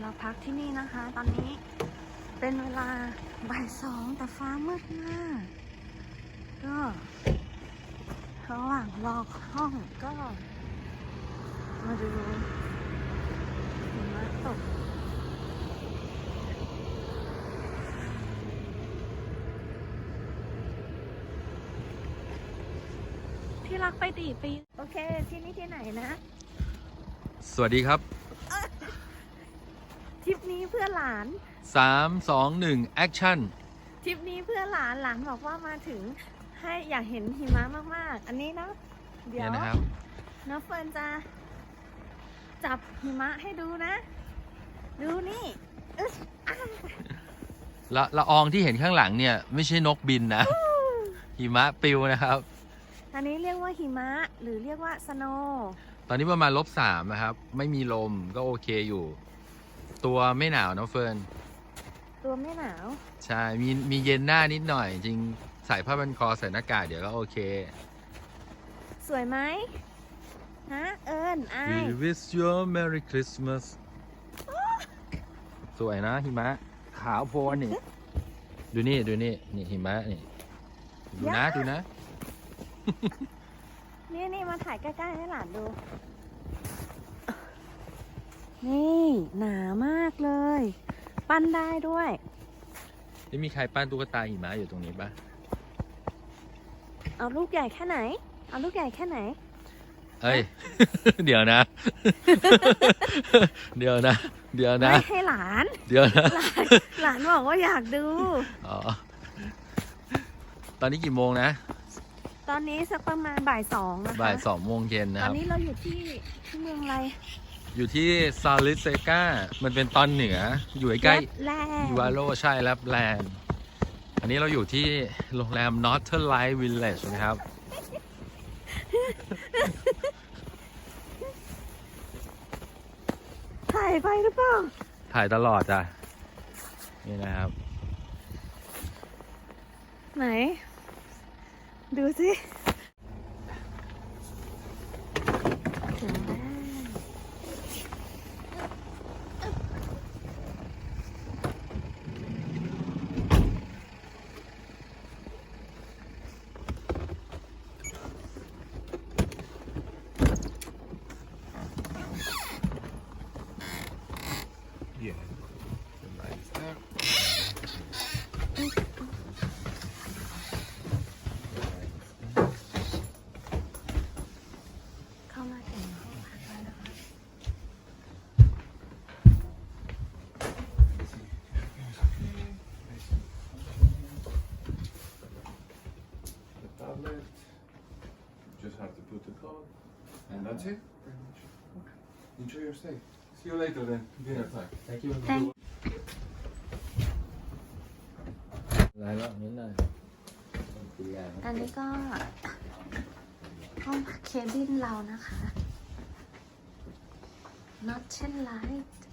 เราพักที่นี่นะคะ ตอนนี้เป็นเวลาบ่ายสองแต่ฟ้ามืดมากก็ระหว่างรอห้องก็ มาดูหิมะตกที่รักไปตีปี โอเค ที่นี่ที่ไหนนะ สวัสดีครับ นี้เพื่อหลาน3 2 1 action ทริปนี้เพื่อหลานหลานบอกว่ามาถึงให้อยากเห็นหิมะมากๆ อันนี้นะเดี๋เนี่ยวยนะครับ น้องเฟิร์นจะจับหิมะให้ดูนะ ดูนี่อึ๊สอะละละอองที่เห็นข้างหลังเนี่ย ไม่ใช่นกบินนะ หิมะปลิวนะครับ อันนี้เรียกว่าหิมะหรือเรียกว่าสโนว์ตอนนี้ประมาณลบสามนะครับ ไม่มีลมก็โอเคอยู่ ตัวไม่หนาวนะเฟิร์น ตัวไม่หนาว ใช่ มีมีเย็นหน้านิดหน่อย จริงใส่ผ้าพันคอใส่หน้ากากเดี๋ยวก็โอเค สวยไหมฮะเอิญไอาย We wish you a Merry Christmas สวยนะหิมะ ขาวโพลนนี่ ดูนี่ดูนี่นี่หิมะนี่ ดูนะดูนะ นี่นี่มาถ่ายใกล้ๆให้หลานดู นี่หนามากเลย ปั้นได้ด้วยนี่มีใครปั้นตุ๊กตาหิมะอยู่ตรงนี้ปะเอาลูกใหญ่แค่ไหน เอาลูกใหญ่แค่ไหน เอ้ย เดี๋ยวนะ เดี๋ยวนะ เดี๋ยวนะ ไม่ให้หลาน เดี๋ยวนะ หลานหลานบอกว่าอยากดู อ๋อ ตอนนี้กี่โมงนะ ตอนนี้สักประมาณบ่ายสองนะคะบ่ายสองโมงเย็นนะตคอนรับนี้เราอยู่ที่ที่เมืองอะไร อยู่ที่ซาลิเซกามันเป็นตอนเหนือ อยู่ใกล้แลๆยูวาโรใช่แลบแลนด์ อันนี้เราอยู่ที่โรงแรม Northern Light Village นะครับ ถ่ายไปหรือเปล่า ถ่ายตลอดจ้ะ นี่นะครับ ไหน ดูสิถึงแล้ว เข้ามาถึงห้องพักแล้วนะคะ the tablet. Just have to put the code, and that's it. Pretty much. Okay. Enjoy your stay. See you later then. Dinner time. Thank you แตงรายละนิดหน่อยตีแรงอันนี้ก็ห้องพักเคบินเรานะคะ not เช่นไลท์เร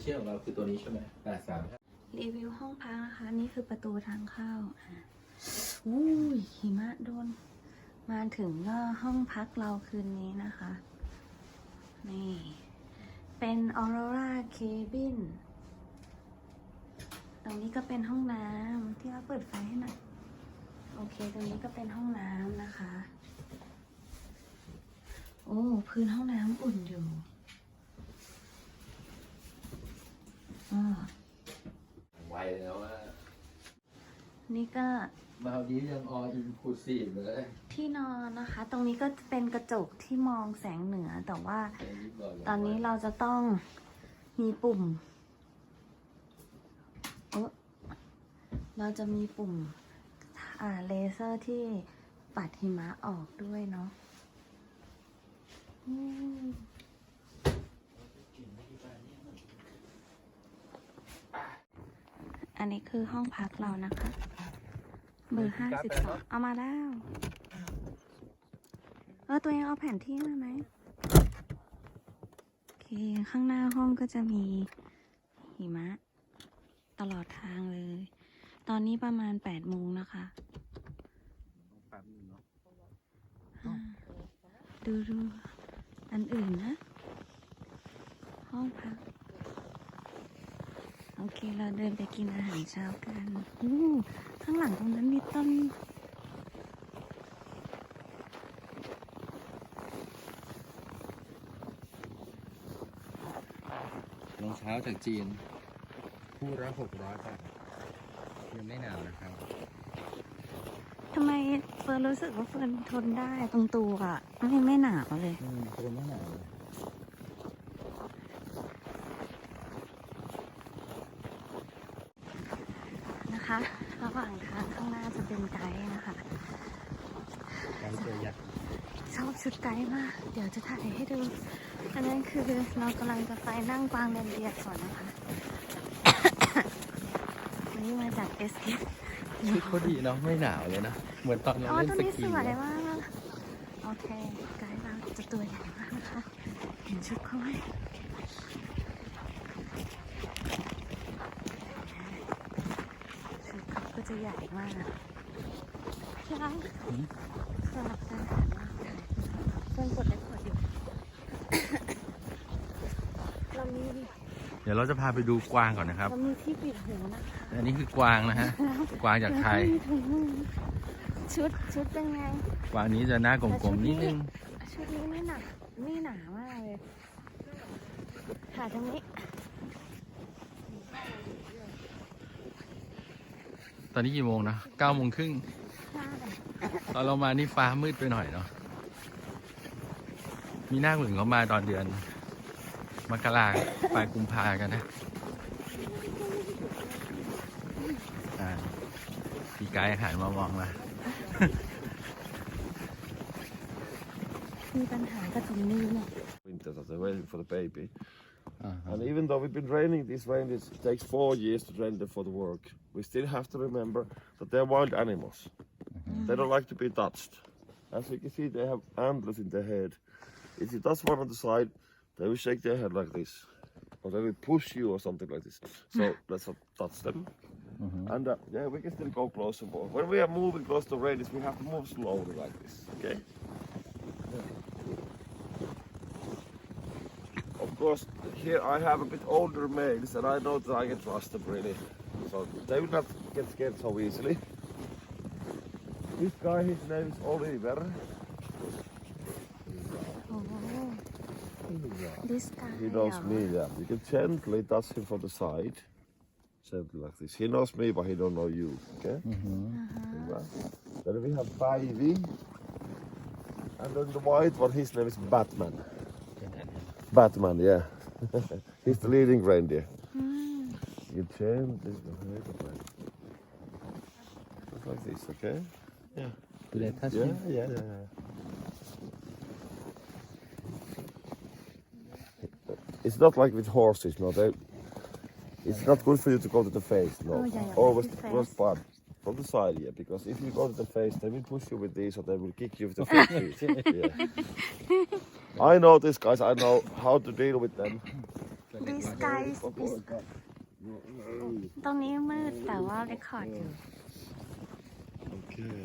เชียของเราคือตัวนี้ใช่ไหมแปดสามรีวิวห้องพักนะคะ นี่คือประตูทางเข้าอะอุ้ยหิมะโดน มาถึงก็ห้องพักเราคืนนี้นะคะ นี่ เป็นออโรราเคบินตรงนี้ก็เป็นห้องน้ำที่เราเปิดไฟให้หน่อยโอเค ตรงนี้ก็เป็นห้องน้ำนะคะ โอ้ พื้นห้องน้ำอุ่นอยู่อ่า ไวแล้วว่า นี่ก็มาดียังออินคลูซีฟเลยที่นอนนะคะ ตรงนี้ก็จะเป็นกระจกที่มองแสงเหนือแต่ว่า ตอนนี้เราจะต้องมีปุ่มเอ๊ะเราจะมีปุ่มอ่าเลเซอร์ที่ปัดหิมะออกด้วยเนาะอืมอันนี้คือห้องพักเรานะคะ เบอร์ห้าสิบสองเอามาแล้ว เออตัวเองเอาแผนที่มาไหมโอเค ข้างหน้าห้องก็จะมีหิมะ ตลอดทางเลย ตอนนี้ประมาณแปดโมงนะคะแป๊บนึงเนาะอ่าดูดูอันอื่นนะ ห้องพัก โอเค เราเดินไปกินอาหารเช้ากันอู้ข้างหลังตรงนั้นมีต้นรองเท้าจากจีน คู่ละหกร้อยบาทยังไม่หนาวนะครับทำไมเฟิร์นรู้สึกว่าเฟิร์นทนได้ตรงตัวอะไม่ไม่หนาวเลยอืมตัวไม่หนาวเลยนะคะ ระหว่างทางข้างหน้าจะเป็นไกด์นะคะการเจอยักษ์ชอบชุดไกด์มาก เดี๋ยวจะถ่ายให้ดู อันนั้นคือเรากำลังจะไปนั่งกวางเรนเดียร์ก่อนนะคะ วันนี้มาจากเอสเชุดเขาดีเนาะไม่หนาวเลยนะ เหมือนตอนเราอ๋อเล่นตัวสนี้สกีวยอะมาก โอเค ไกด์เราจะตัวใหญ่มากนะคะ เห็นชุดเขาไหมชุดเขาก็ จะใหญ่มากที่รักสลับกันหันมาเพิ่งกดได้กดอยู่เรามีเดี๋ยวเราจะพาไปดูกวางก่อนนะครับ เรามีที่ปิดหูนะคะอันนี้คือกวางนะฮะ กวางจากไทยแล้วก็มีถุงมือชุดชุดเป็นไง กวางนี้จะหน้ากลมๆนิดนึง ชุดนี้ไม่หนักไม่หนามากเลย ค่ะตรงนี้ ตอนนี้กี่โมงนะเก้าโมงครึ่งใช่ตอนเรามานี่ฟ้ามืดไปหน่อยเนาะ มีหน้าหนึ่งเขามาตอนเดือน มกราปลายกุมภากันนะอ่าพี่ไกด์หันมามองมา มีปัญหากับตรงนี้เนี่ย winter that they're waiting for the baby. -huh. And even though we've been training this way, and it takes four years to train them for the work, we still have to remember that they're wild animals. Mm-hmm. They don't like to be touched. As you can see, they have antlers in their head. If you touch one on the side, they will shake their head like this, or they will push you or something like this. So let's not touch them. Mm-hmm. And uh, yeah, we can still go closer more. When we are moving close to radius, we have to move slowly like this. Okay. because here I have a bit older males and I know that I can trust them really. So they will not get scared so easily. This guy, his name is Oliver. This guy. He knows me, yeah. You can gently touch him from the side. Gently like this. He knows me, but he don't know you, okay? Mm -hmm. uh -huh. Then we have Baby. And then the white one, his name is Batman. Batman, yeah. He's the leading reindeer. อืม You gently go ahead of. Just like this, okay? Yeah. Do they touch Yeah, him? yeah, yeah, yeah. It's not like with horses, no. They, it's not good for you to go to the face, no. Oh, yeah, yeah, Always the the first part. From the side, yeah, because if you go to the face, they will push you with this, or they will kick you with the face. yeah. I know these guys, I know how to deal with them. this guy is is ตรงนี้มืดแต่ว่าเรคคอร์ดอยู่ Okay.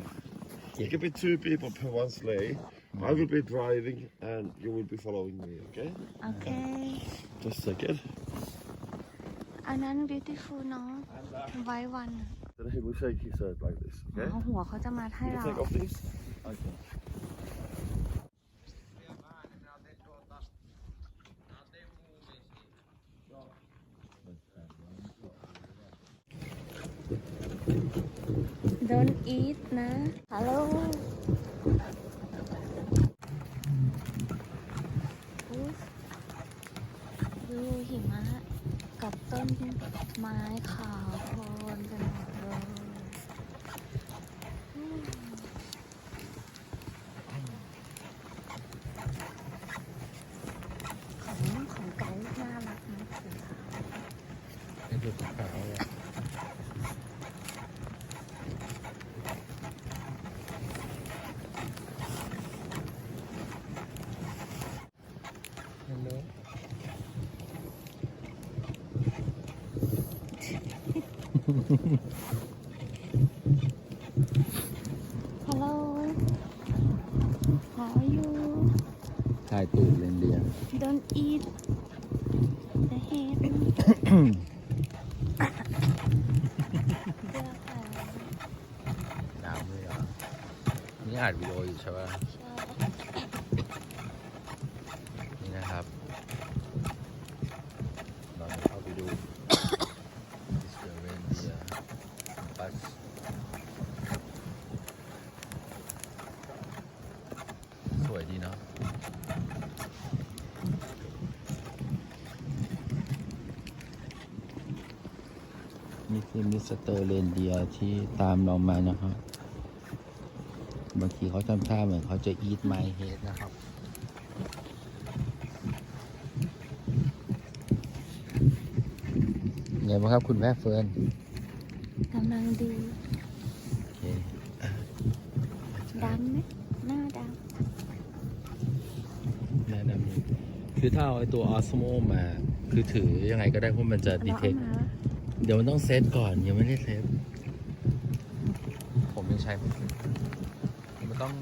It can be two people per one sleigh. I will be driving and you will be following me, okay? โอเค Just a second. อันนั้น beautiful เนาะไว้วัน Then he will shake his head like this, อ๋ okay? อหัวเขาจะมาให้ You เรา take off this. Okay. Hello How are you ถ่ายตูดเลนเดีย Don't eat the head เสื้อค่ะหนาวเลยเหรอนี่อัดวิดีโออยู่ใช่ป่ะใช่ นี่นะครับ เราจะเข้าไปดู Mr. Reindeer Bus สวยดีเนาะ นี่คือมิสเตอร์เรนเดียที่ตามเรามานะครับ บางทีเขาทำท่าเหมือนเขาจะ eat my head นะครับไงบ้างครับคุณแม่เฟิร์นกำลังดีโอเคดำไหมหน้าดแนะนำคือถ้าเอาไอ้ตัวออสโมมา คือถือยังไงก็ได้เพราะมันจะำดีเราเทเอาคมา เดี๋ยวมันต้องเซตก่อนยังไม่ได้เซตผมยังใช้ไม่เป็นมันต้อง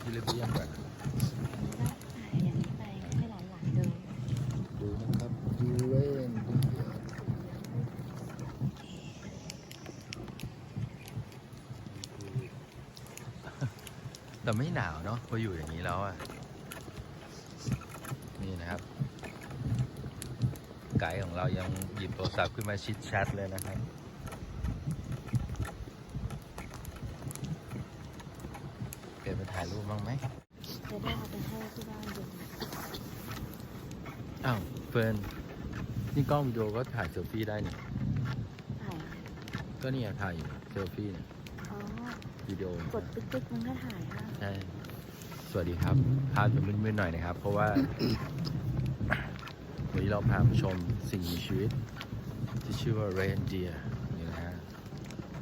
ทีละเบียงก่อนอย่างนี้ไปให้หลานๆดูดูนะครับดูเล่นแต่ไม่หนาวเนาะพออยู่อย่างนี้แล้วอะ นี่นะครับ ไกด์ของเรายังหยิบโทรศัพท์ขึ้นมาชิดแชทเลยนะครับเกิดไปถ่ายรูปบ้างไหมจะได้เอาไปให้ที่บ้านดูอ้าวเฟิร์นนี่กล้องวิดีโอก็ถ่ายเซลฟี่ได้นี่ถ่ายก็นี่ไงถ่ายอยู่เซลฟี่เนี่ยอ๋อวิดีโอกดปิ๊กปิ๊กมันก็ถ่ายค่ะใช่สวัสดีครับภาพจะมืดๆหน่อยนะครับ เพราะว่า วันนี้เราพามาชมสิ่งมีชีวิต ที่ชื่อว่าเรนเดียนี่นะฮะ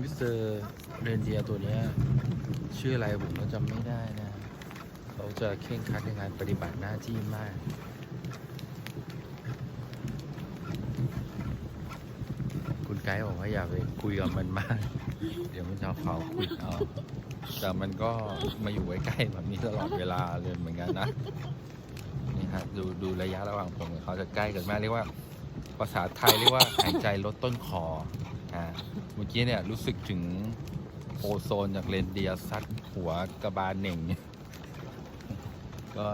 มิสเตอร์เรนเดียตัวนี้ชื่ออะไรผมก็จำไม่ได้นะ เขาจะเข่งคัดในการปฏิบัติหน้าที่มากคุณไกด์บอกว่าอย่าไปคุยกับมันมาก เดี๋ยวมันจะเอาเขาคุยเอาแต่มันก็มาอยู่ใกล้ๆแบบนี้ตลอดเวลาเลยเหมือนกันนะ ฮะดูดูระยะระหว่างผมกับเขาจะใกล้กันมากเรียกว่า ภาษาไทยเรียกว่าหายใจลดต้นคออ่าเมื่อกี้เนี่ยรู้สึกถึงโอโซนจากเรนเดียซัดหัวกระบาลเหน่งก็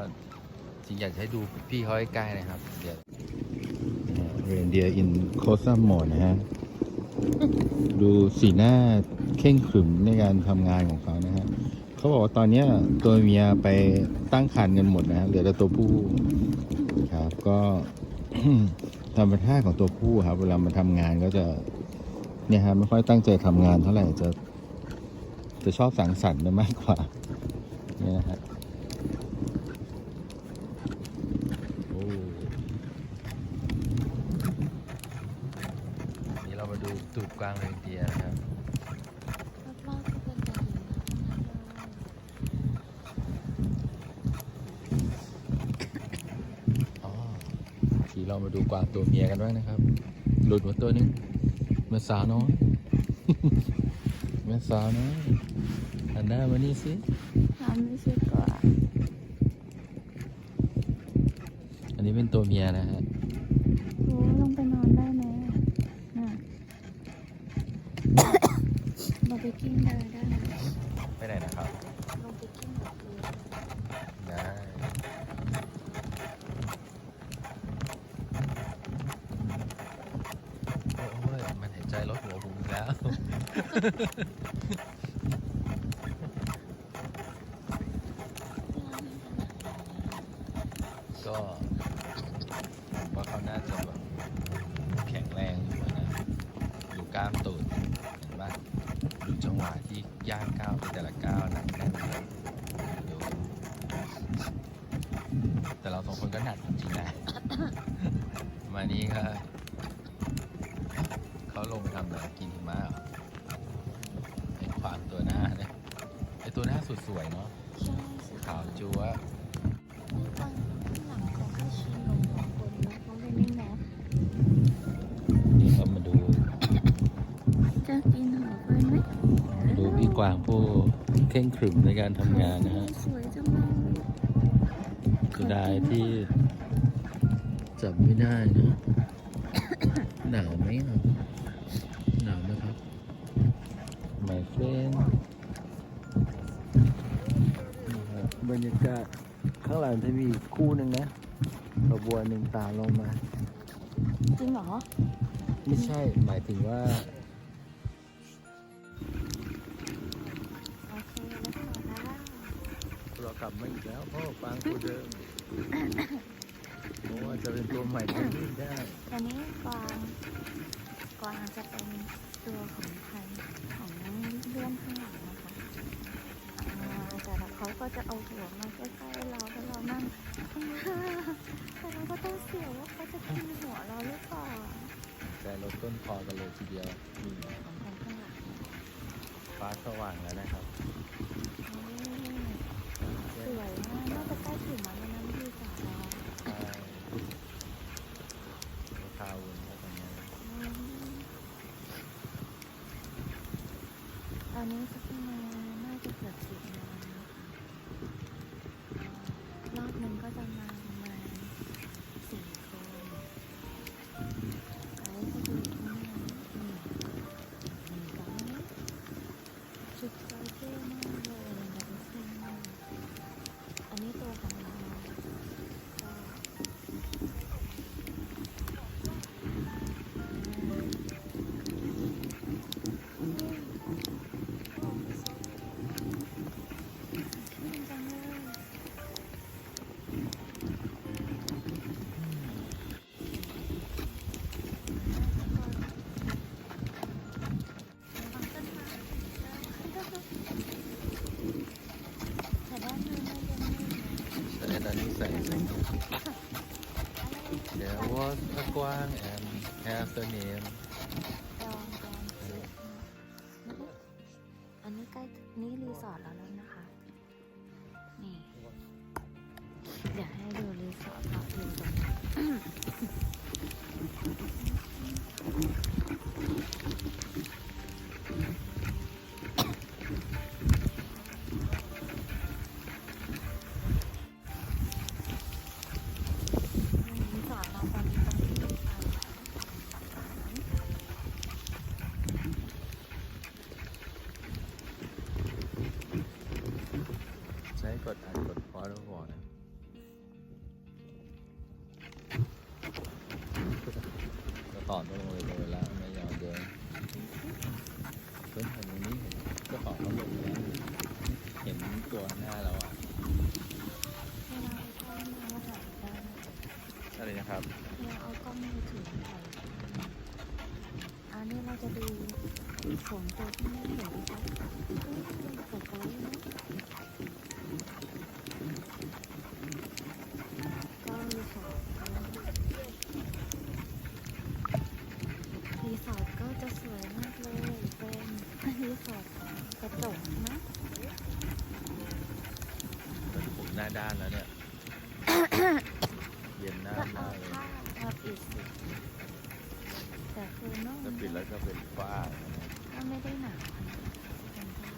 จริงอยากให้ดูพี่เขาใกล้ๆนะครับเดี๋ยวเรนเดียอินโคซัมโมนะฮะ ดูสีหน้าเข่งขรึมในการทำงานของเขา เขาบอกว่าตอนนี้ตัวเมียไปตั้งครรภ์กันหมดนะเหลือแต่ตัวผู้ครับ ก็ธรรมชาติของตัวผู้ครับ เวลามาทำงานก็จะเนี่ยฮะไม่ค่อยตั้งใจทำงานเท่าไหร่จะจะชอบสังสรรค์มากกว่าเนี่ยนะฮะโอ้นี่เรามาดูตูดกวางเรนเดียร์นะครับ รอบๆก็เป็นแบบนี้นะ อ๋อทีเรามาดูกวาง ตัวเมียกันด้วยนะครับ หลุดมาตัวหนึงเมื่อสาวน้อยเมื่อสาวน้อยอันหน้ามานี่สิทำไม่ใช่กว่าอันนี้เป็นตัวเมียนะฮะโอ้ลงไปนอนได้ไหมอะน่ะเราไปกิ้งได้ได้ไหมไปไหนนะครับ ลงไปกิ้งแบบนี้ได้โอ้ยมันหายใจลดหัวผมอีกแล้ว ก็ผมว่าเขาน่าจะแบบแข็งแรงอยู่นะดูกล้ามตูดเห็นปะดูจังหวะที่ย่างก้าวไปแต่ละก้าวหนักแน่นเลยดูแต่เราสองคนก็หนักจริงนะ กวางผู้เข่งขรึมในการทำงานนะฮะสวยจังเลยเสียดายที่จับไม่ได้นะ หนาวไหมอะหนาวนะครับ my friend นี่ครับบรรยากาศข้างหลังจะมีอีกคู่หนึ่งนะขบวนหนึ่งตามลงมา จริงเหรอ ไม่ใช่หมายถึงว่า กลับมาอีกแล้วพราะฟางตัวเดิมเพราะว่าจะเป็นตัวใหม่ที่นี่ได้อันนี้กวางกวางจะเป็นตัวของใครของเลื่อนข้างหลังนะคะแต่ละเขาก็จะเอาหัวมาใกล้ๆเราแล้วเรานั่งแต่เราก็ต้องเสียวว่าเขาจะกินหัวเราหรือเปล่าแต่ลดต้นคอกันเลยทีเดียวนี่ของข้างหลังฟ้าสว่างแล้วนะครับ สวยมากน่าจะใกล้ถึงแล้วนะน้ำดีกว่าเราใช่ราคาวนก็ตอนนี้ตอนนี้ was a กวาง and have the name ต่อตรงเลยเลยแล้วไม่ยอมเดินเพิ่นเห็นตรงนี้เห็นเจ้าของเขาลงแล้วเห็นตัวหน้าแล้วอะเวลาไปเข้าห้องน้ำมาถ่ายนะไรนะครับเราเอากล้องมือถือถ่ายอันนี้เราจะดูผลตัวที่ไม่เห็นชัดเปิดไว้นะก็รีสอร์ทรีสอร์ทก็จะสวยมากเลย เป็นรีสอร์ทของกระจกนะผมหน้าด้านแล้วเนี่ย เย็นหน้าก็มาเอากเลยผ้ามาปิดสิแต่คือน้องถ้าปิดแล้วก็เป็นฝ้าถ้าไม่ได้หนาวขนาดนั้นเป็นผ้า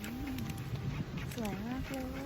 อืมสวยมากเลย